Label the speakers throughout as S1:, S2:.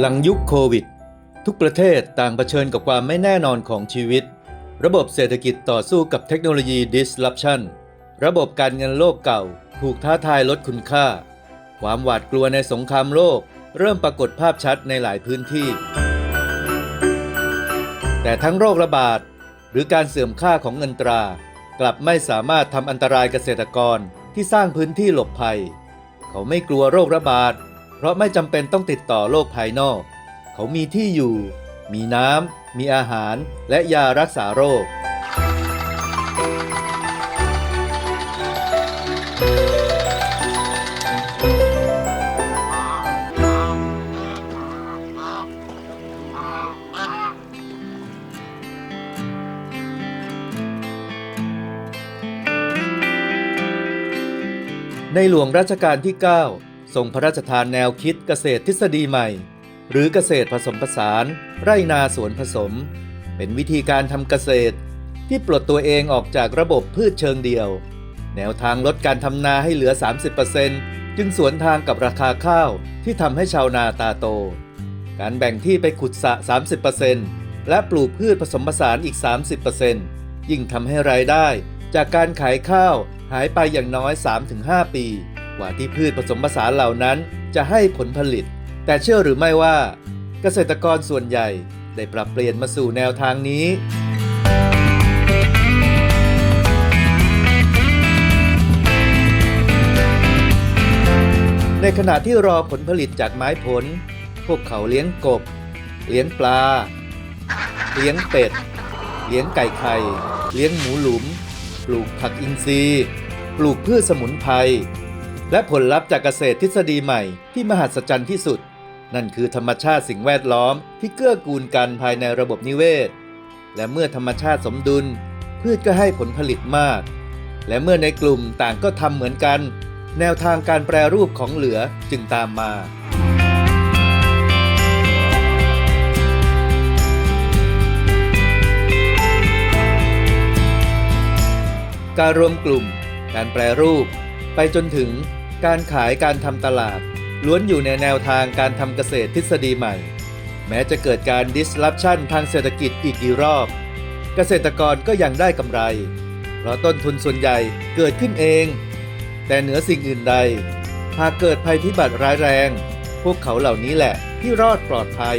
S1: หลังยุคโควิด ทุกประเทศต่างเผชิญกับความไม่แน่นอนของชีวิต ระบบเศรษฐกิจต่อสู้กับเทคโนโลยี disruption ระบบการเงินโลกเก่า ถูกท้าทายลดคุณค่า ความหวาดกลัวในสงครามโลก เริ่มปรากฏภาพชัดในหลายพื้นที่ แต่ทั้งโรคระบาด หรือการเสื่อมค่าของเงินตรา กลับไม่สามารถทำอันตรายเกษตรกรที่สร้างพื้นที่หลบภัย เขาไม่กลัวโรคระบาด เพราะไม่จำเป็นต้องติดต่อโลกภายนอก เขามีที่อยู่ มีน้ำ มีอาหาร และยารักษาโรค ในหลวงรัชกาลที่ 9 ทรงพระราชทานแนวคิดเกษตรทฤษฎีใหม่ หรือเกษตรผสมผสาน ไร่นาสวนผสม เป็นวิธีการทำเกษตร ที่ปลดตัวเองออกจากระบบพืชเชิงเดียว แนวทางลดการทำนาให้เหลือ 30%จึงสวนทางกับราคาข้าวที่ทำให้ชาวนาตาโต การแบ่งที่ไปขุดสระ 30%และปลูกพืชผสมผสานอีก 30%ยิ่งทำให้รายได้จากการขายข้าวหายไปอย่างน้อย 3-5 ปี กว่าที่พืชผสมผสานเหล่านั้นจะให้ผลผลิต แต่เชื่อหรือไม่ว่า เกษตรกรส่วนใหญ่ได้ปรับเปลี่ยนมาสู่แนวทางนี้ ในขณะที่รอผลผลิตจากไม้ผล พวกเขาเลี้ยงกบ เลี้ยงปลา เลี้ยงเป็ด เลี้ยงไก่ไข่ เลี้ยงหมูหลุม ปลูกผักอินทรีย์ ปลูกพืชสมุนไพร และผลลัพธ์จากเกษตรทฤษฎีใหม่ที่มหัศจรรย์ที่สุด นั่นคือธรรมชาติสิ่งแวดล้อมที่เกื้อกูลกันภายในระบบนิเวศ และเมื่อธรรมชาติสมดุล พืชก็ให้ผลผลิตมาก และเมื่อในกลุ่มต่างก็ทำเหมือนกัน แนวทางการแปรรูปของเหลือจึงตามมาการรวมกลุ่ม การแปรรูป ไปจนถึง การขายการทำตลาด ล้วนอยู่ในแนวทางการทำเกษตรทฤษฎีใหม่ แม้จะเกิดการ disruption ทางเศรษฐกิจอีกกี่รอบ เกษตรกรก็ยังได้กำไร เพราะต้นทุนส่วนใหญ่เกิดขึ้นเอง แต่เหนือสิ่งอื่นใด หากเกิดภัยพิบัติร้ายแรง พวกเขาเหล่านี้แหละที่รอดปลอดภัย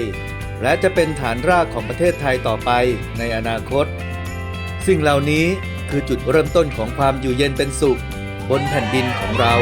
S1: และจะเป็นฐานรากของประเทศไทยต่อไปในอนาคต สิ่งเหล่านี้คือจุดเริ่มต้นของความอยู่เย็นเป็นสุข บนแผ่นดินของเรา